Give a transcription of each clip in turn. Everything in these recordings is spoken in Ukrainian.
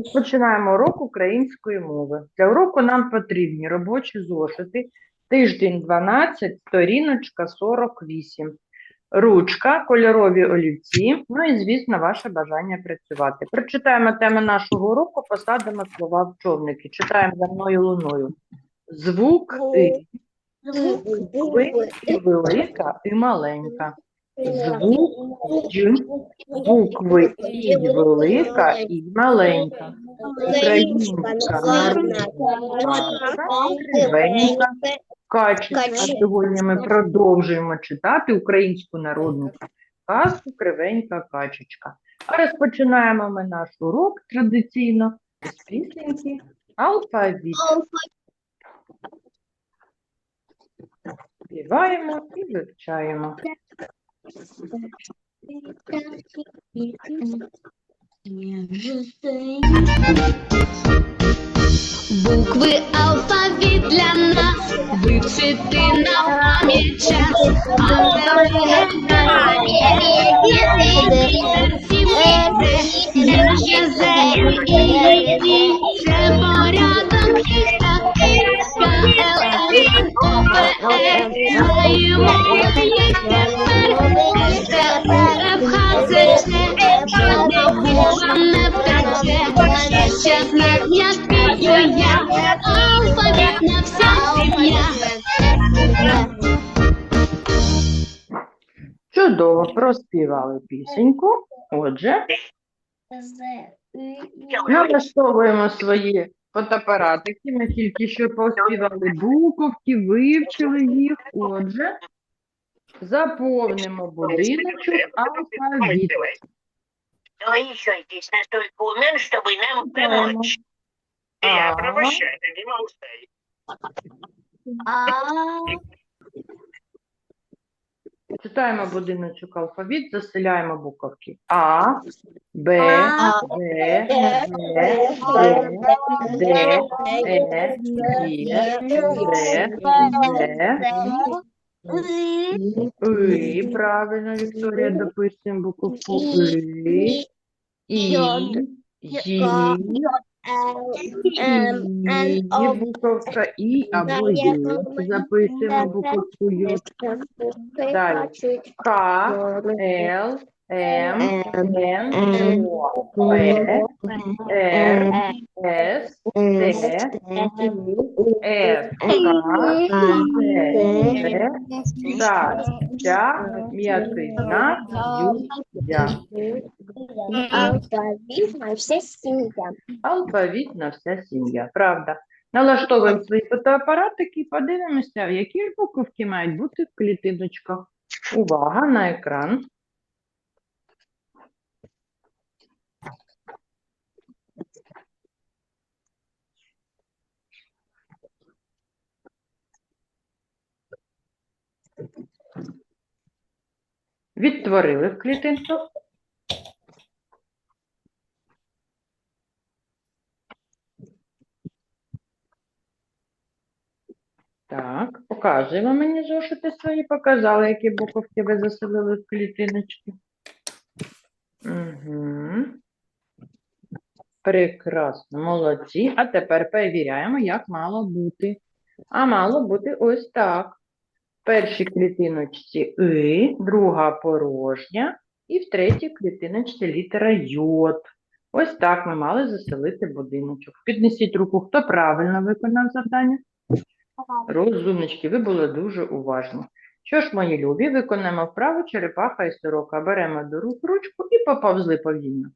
Розпочинаємо урок української мови. Для уроку нам потрібні робочі зошити, тиждень 12, сторіночка 48, ручка, кольорові олівці, ну і, звісно, ваше бажання працювати. Прочитаємо тему нашого уроку, посадимо слова в човники. Читаємо за мною луною. Звук «и». Ви і велика і маленька. Звук «й», букви і велика і маленька. Українська народна кривенька. Качечка. Сьогодні ми продовжуємо читати українську народну казку Кривенька качечка. А розпочинаємо ми наш урок традиційно з пісеньки алфавіт. Співаємо і вивчаємо. Букви алфавіт для нас вивчити на пам'ять час. Це порядок їх такий. Чудово проспівали пісеньку. Отже, налаштовуємо свої фотоапаратики. Ми тільки що поспівали буковки, вивчили їх. Отже, заповнимо будиночок алфавіт. Но еще здесь настолько умен, чтобы нам помочь. Я прощаю, не устаю. Читаємо будиночок алфавіт, заселяємо буковки. А, Б, В, Г, Д, Д, Е, З, Д, І, правильно, Вікторія, дописуємо буковку І, І, Ї, І, буковка І або Є. Записуємо буковку Й. Далі. К, Л, М, Н, О, П, Р, С, Т, Ф, К, Т, Т, Ця, м'який знак, Ю, Я. Алфавит на вся семья. Алфавітна вся сім'я, правда. Налаштовуємо свої фотоапаратики і подивимося, які ж буковки мають бути в клітиночках. Увага на екран. Відтворили в клітинку. Так, показуємо мені зошити свої, показали, які буковки ви заселили в клітиночки. Угу. Прекрасно, молодці. А тепер перевіряємо, як мало бути. А мало бути ось так. В першій клітиночці И, друга порожня, і в третій клітиночці літера Йод. Ось так ми мали заселити будиночок. Піднесіть руку, хто правильно виконав завдання. Розумнички, ви були дуже уважні. Що ж, мої любі, виконаємо вправу черепаха і сорока. Беремо до рук ручку і поповзли повільно.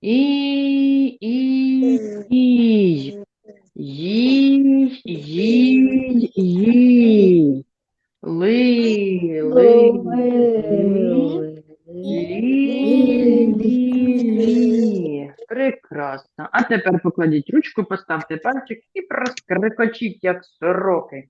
І, і, і. Їй, їй, їй. Ли, ли, ли. Лі, лі, лі. Прекрасно. А тепер покладіть ручку, поставте пальчик і проскрикочіть, як сороки.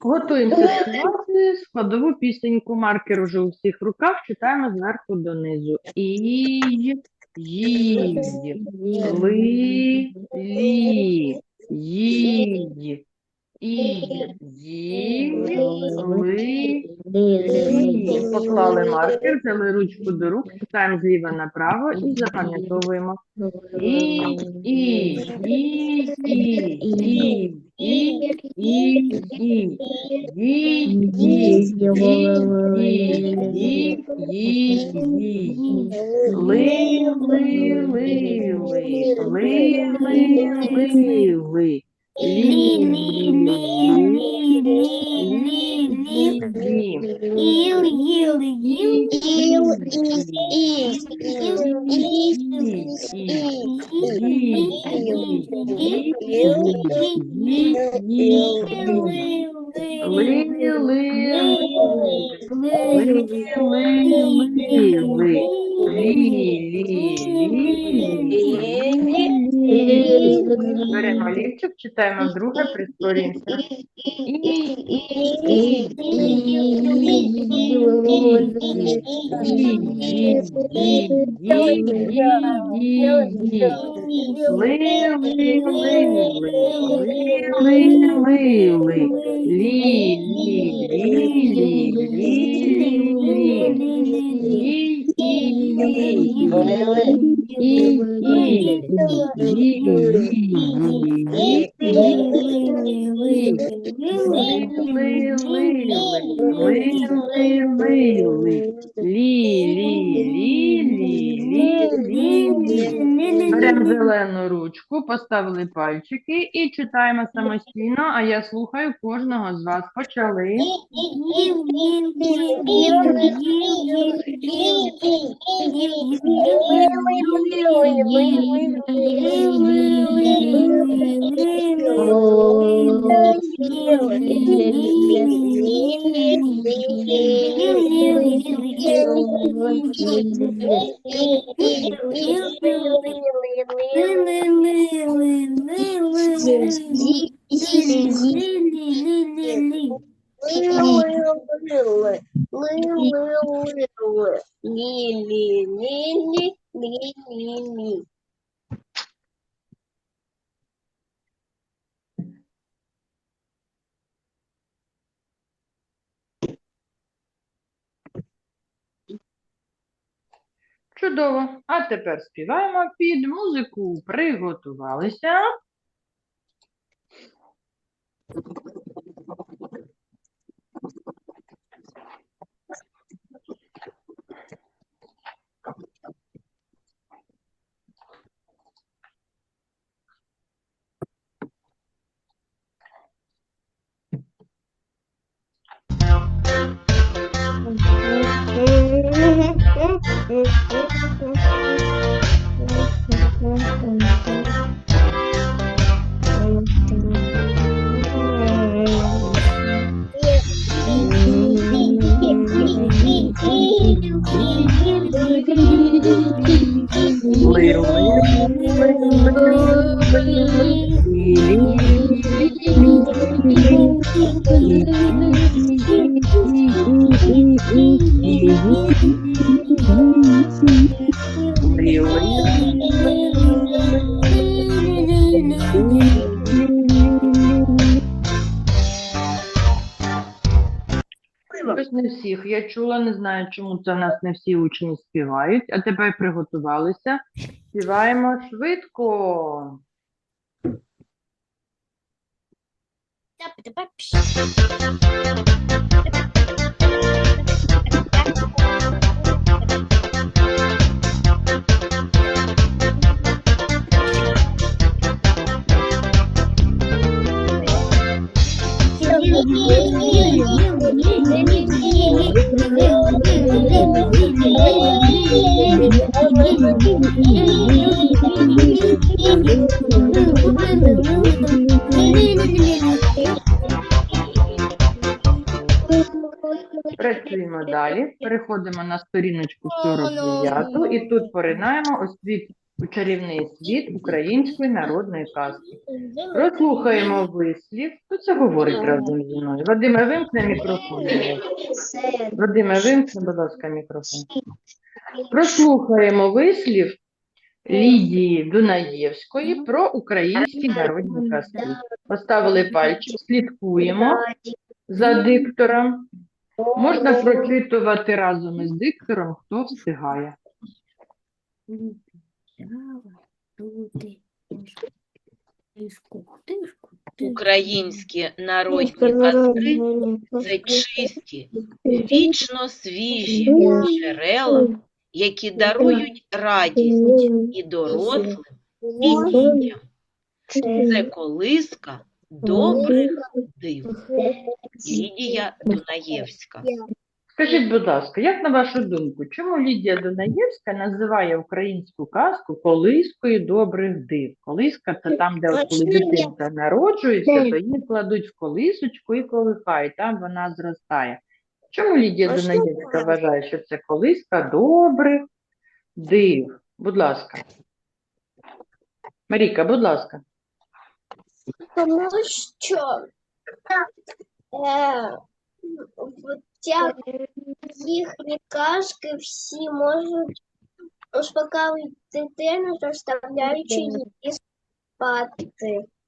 Готуємося співати складову пісеньку. Маркер уже у всіх руках. Читаємо зверху донизу. І, ї, ли, лі, і, ї, ли. Поклали маркер, взяли ручку до рук, читаємо зліва направо і запам'ятовуємо. І, і, і, і, і, і, і, і. Ї, ї, ї, ї. Ли, ли, ли, ли, ли, ли, ли, ли. Лі, лі, лі, лі, лі. Беремо лівчик, читаємо вдруге, прискорюємося. І, і, Беремо зелену ручку, поставили пальчики і читаємо самостійно, а я слухаю кожного з вас. Почали. Чудово. Тепер співаємо під музику. Приготувалися. Всіх я чула, не знаю, чому це в нас не всі учні співають, а тепер приготувалися. Співаємо швидко. Працюємо далі. Переходимо на сторіночку 49 і тут поринаємо у світ у чарівний світ української народної казки. Розслухаємо вислів. Хто це говорить разом зі мною? Вадиме, вимкни мікрофон. Вадиме, вимкни, будь ласка, мікрофон. Прослухаємо вислів Лідії Дунаєвської про українські народні казки. Поставили пальчик, слідкуємо за диктором. Можна прочитувати разом із диктором, хто встигає. Українські народні казки це чисті, вічно свіжі джерела, які дарують радість і дорослим, і дітям. Це колиска добрих див. Лідія Дунаєвська. Скажіть, будь ласка, як на вашу думку, чому Лідія Дунаєвська називає українську казку колискою добрих див? Колиска це там, де от коли дитинка народжується, то її кладуть в колисочку і колихають, там вона зростає. Чому Лідія Точно Дунаєвська вважає, що це колиска добрих див? Будь ласка. Маріка, будь ласка. Тому що е, в їхні казки всі можуть успокоїти дитину, заставляючи її спати.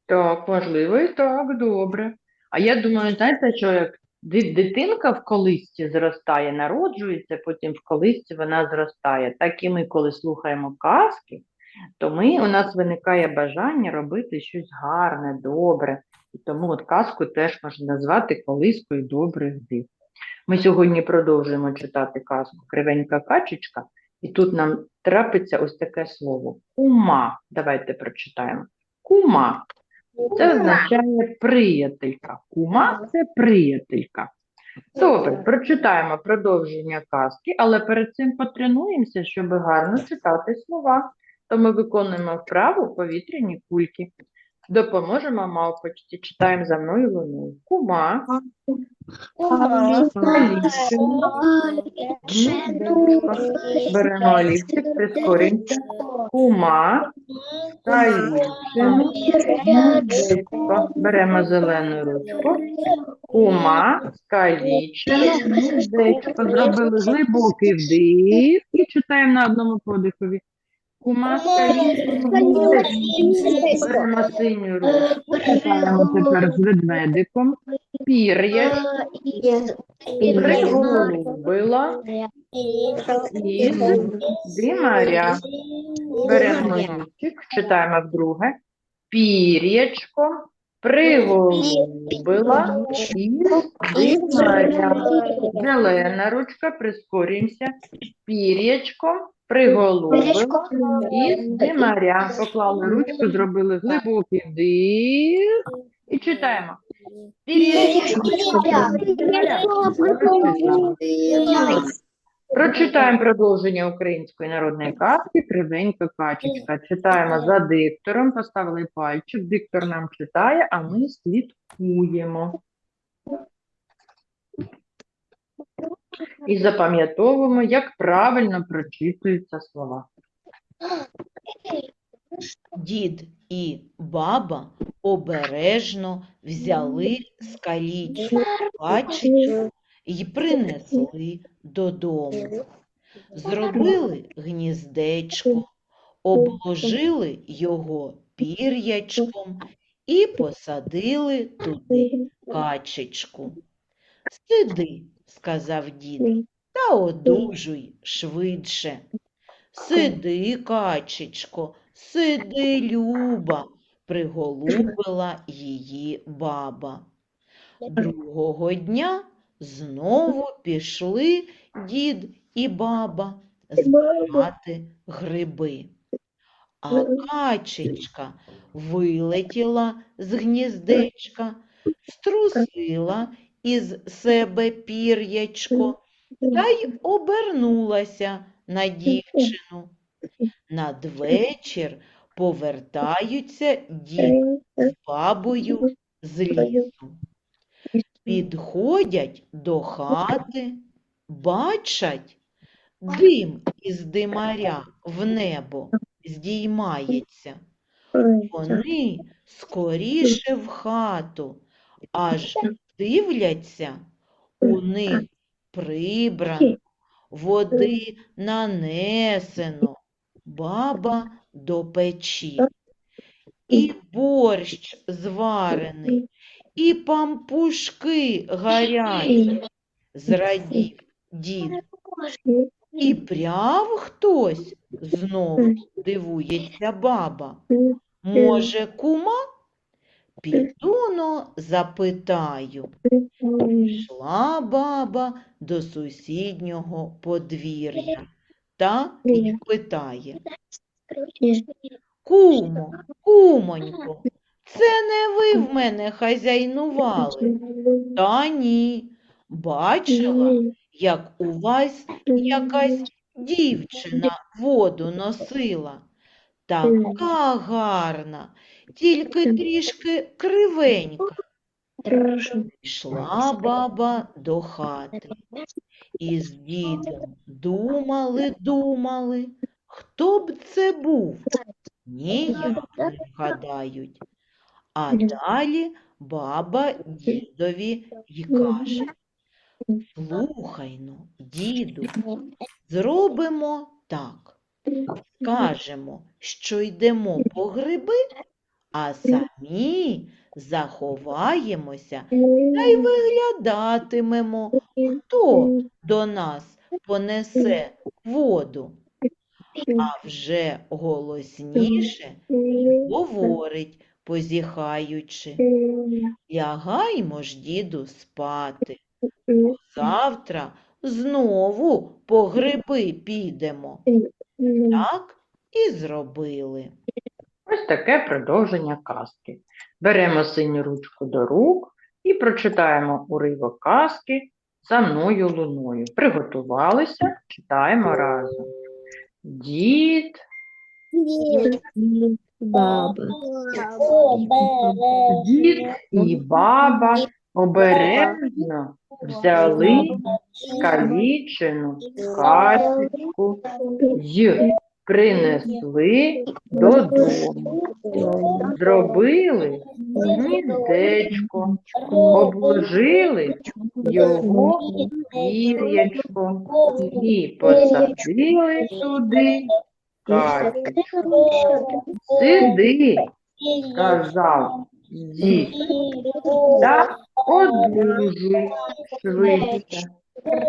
Так, можливо, і так, добре. А я думаю, знаєте, що як дитинка в колисці зростає, народжується, потім в колисці вона зростає. Так і ми, коли слухаємо казки, то ми, у нас виникає бажання робити щось гарне, добре. І тому от казку теж можна назвати колискою добрих див. Ми сьогодні продовжуємо читати казку Кривенька качечка, і тут нам трапиться ось таке слово кума. Давайте прочитаємо. Кума. Це означає приятелька. Кума це приятелька. Добре, прочитаємо продовження казки, але перед цим потренуємося, щоб гарно читати слова. То ми виконуємо вправу повітряні кульки. Допоможемо мавпочці. Читаємо за мною луною. Кума, Беремо олівчик, прискорюємося. Кума, Калічина. Беремо зелену ручку. Кума, гніздечко. Зробили глибокий вдих і читаємо на одному подихові. Кума, скалічина, синю тепер з ведмедиком. Пір'я, приголубила і димаря. Беремо лівчик, читаємо вдруге. Пір'ячко, приголубила і. Зелена ручка, прискорюємося. Пір'ячко, приголубила і димаря. Поклали ручку, зробили глибокий вдих і читаємо. Пір'ячко. Прочитаємо продовження української народної казки Кривенька качечка. Читаємо за диктором, поставили пальчик, диктор нам читає, а ми слідкуємо. І запам'ятовуємо, як правильно прочитуються слова. Дід і баба обережно взяли скалічну качечку і принесли додому. Зробили гніздечко, обложили його пір'ячком і посадили туди качечку. Сиди, сказав дід, та одужуй швидше. Сиди, качечко, сиди, Люба, приголубила її баба. Другого дня знову пішли дід і баба збирати гриби. А качечка вилетіла з гніздечка, струсила із себе пір'ячко та й обернулася на дівчину. Надвечір повертаються дід з бабою з лісу. Підходять до хати, бачать, дим із димаря в небо здіймається. Вони скоріше в хату, аж дивляться, у них прибрано, води нанесено, баба до печі. І борщ зварений, і пампушки гарячі, зрадів дід. І пряв хтось? Знову дивується баба. Може, кума? Піду-но запитаю. Пішла баба до сусіднього подвір'я та й питає. Кумо, кумонько, це не ви в мене хазяйнували? Та ні. Бачила, як у вас якась дівчина воду носила. Така гарна, тільки трішки кривенька. Пішла баба до хати. І з дідом думали, думали, хто б це був? Ніяк не вгадають. А далі баба дідові й каже, слухай-но, діду, зробимо так. Скажемо, що йдемо по гриби, а самі заховаємося та й виглядатимемо, хто до нас понесе воду. А вже голосніше говорить, позіхаючи. Лягаймо ж, діду, спати. Завтра знову по гриби підемо. Так і зробили. Ось таке продовження казки. Беремо синю ручку до рук і прочитаємо уривок казки за мною луною. Приготувалися, читаємо разом. Дід, Баба. дід і баба обережно взяли скалічену касочку й принесли додому. Зробили гніздечко, обложили його пір'ячком і посадили туди Сиди, сказав. Дід, та одужуй швидше.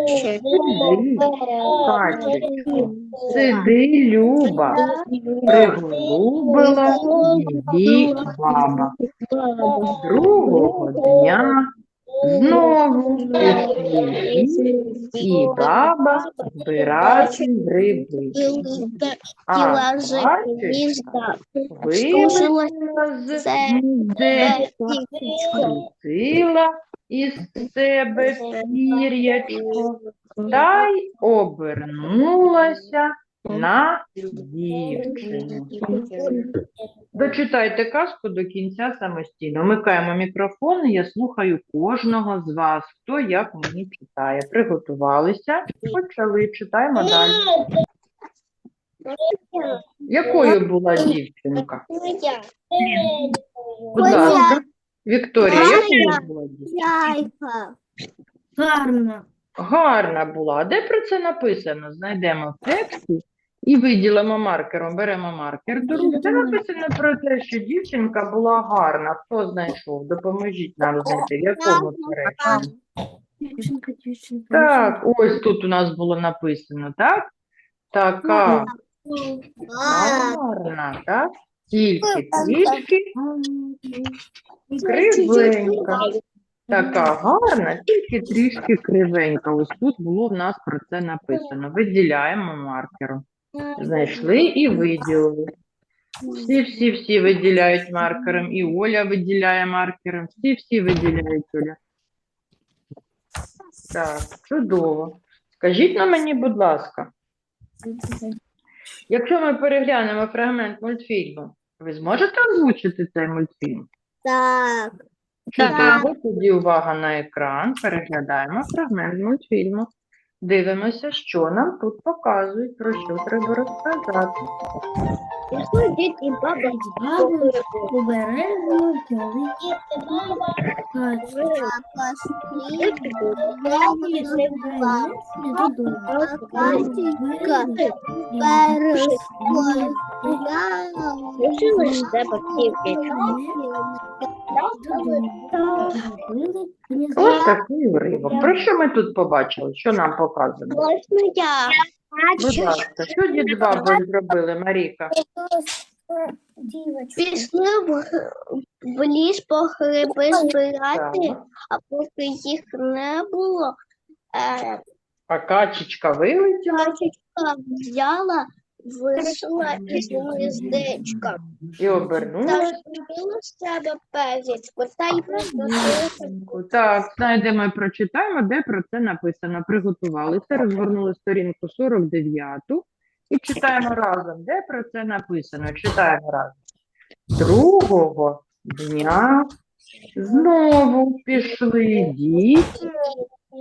Сиди, качечко, сиди, Люба, приголубила її баба. Другого дня знову і баба збирати гриби. А качечка вилетіла з спустила із себе пір'ячко та й обернулася на дівчину. Дочитайте казку до кінця самостійно. Вмикаємо мікрофон, я слухаю кожного з вас, хто як мені читає. Приготувалися, почали, читаємо далі. Якою була дівчинка? Будь ласка, Вікторія, якою була дівчинка? Гарно. Гарна була. Де про це написано? Знайдемо в тексті і виділимо маркером. Беремо маркер до рук. Де написано про те, що дівчинка була гарна. Хто знайшов? Допоможіть нам знайти. В якому це реченні? Дівчинка, дівчинка. Так, ось тут у нас було написано, так? Така гарна, так? Тільки трішки кривенька. Така гарна, тільки трішки кривенька. Ось тут було в нас про це написано. Виділяємо маркером. Знайшли і виділили. Всі, всі, всі виділяють маркером. І Оля виділяє маркером. Всі, всі виділяють Оля. Так, чудово. Скажіть на мені, будь ласка, якщо ми переглянемо фрагмент мультфільму, ви зможете озвучити цей мультфільм? Так. Чудово, тоді увага на екран, переглядаємо фрагмент мультфільму. Дивимося, що нам тут показують, про що треба розказати. Якщо дід і баба обережно взяли Ось такий уривок. Про що ми тут побачили? Що нам показано? Можна я? Будь ласка, що дід бабою зробили, Маріка? Пішли в, в ліс по гриби збирати, а поки їх не було, е, А качечка вилетіла? качечка взяла, вийшла із гніздечка. і Та обернулася. зробила з себе пезічку, та й приготувалася. Так, знайдемо і прочитаємо, де про це написано. Приготувалися, розгорнули сторінку 49 і читаємо разом, де про це написано. Читаємо разом. Другого дня знову пішли дід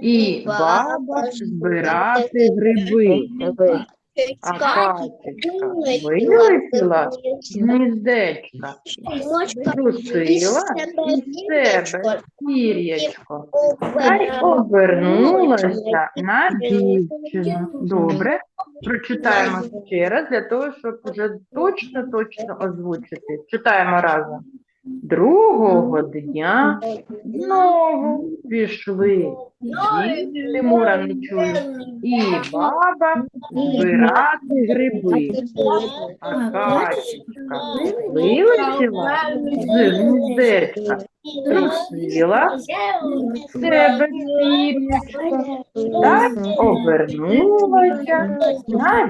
і баба збирати гриби. Вилетіла з гніздечка, трусила із себе пір'ячко. Та й обернулася на дівчину. Добре, прочитаємо ще раз для того, щоб вже точно-точно озвучити. Читаємо разом. Другого дня знову пішли Тимура не чую, і баба збирати гриби. А качечка вилетіла з гніздечка, трусила себе пір'ячко та обернулася на.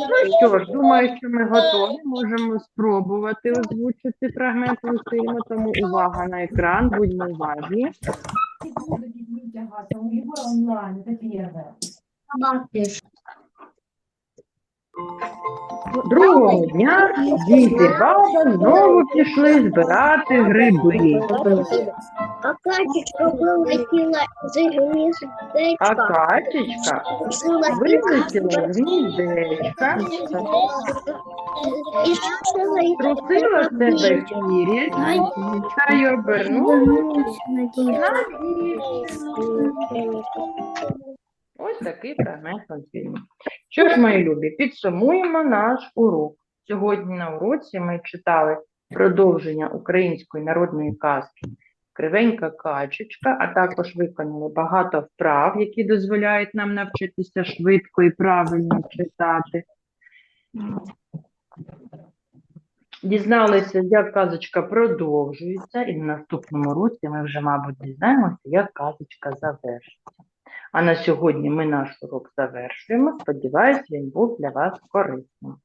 Ну що ж, думаю, що ми готові. Можемо спробувати озвучити фрагмент Васильма, тому увага на екран, будьмо уважні. У Егора онлайн, это первое. Другого дня дід і баба знову пішли збирати гриби. А качечка вилетіла з А гніздечка. качечка вилетіла з гніздечка, І що трусила себе пір'ячко та й дівчину. Ось такий фрагмент мультфільму. Що ж, мої любі, підсумуємо наш урок. Сьогодні на уроці ми читали продовження української народної казки Кривенька качечка, а також виконали багато вправ, які дозволяють нам навчитися швидко і правильно читати. Дізналися, як казочка продовжується, і в наступному році ми вже, мабуть, дізнаємося, як казочка завершиться. А на сьогодні ми наш урок завершуємо. Сподіваюсь, він був для вас корисним.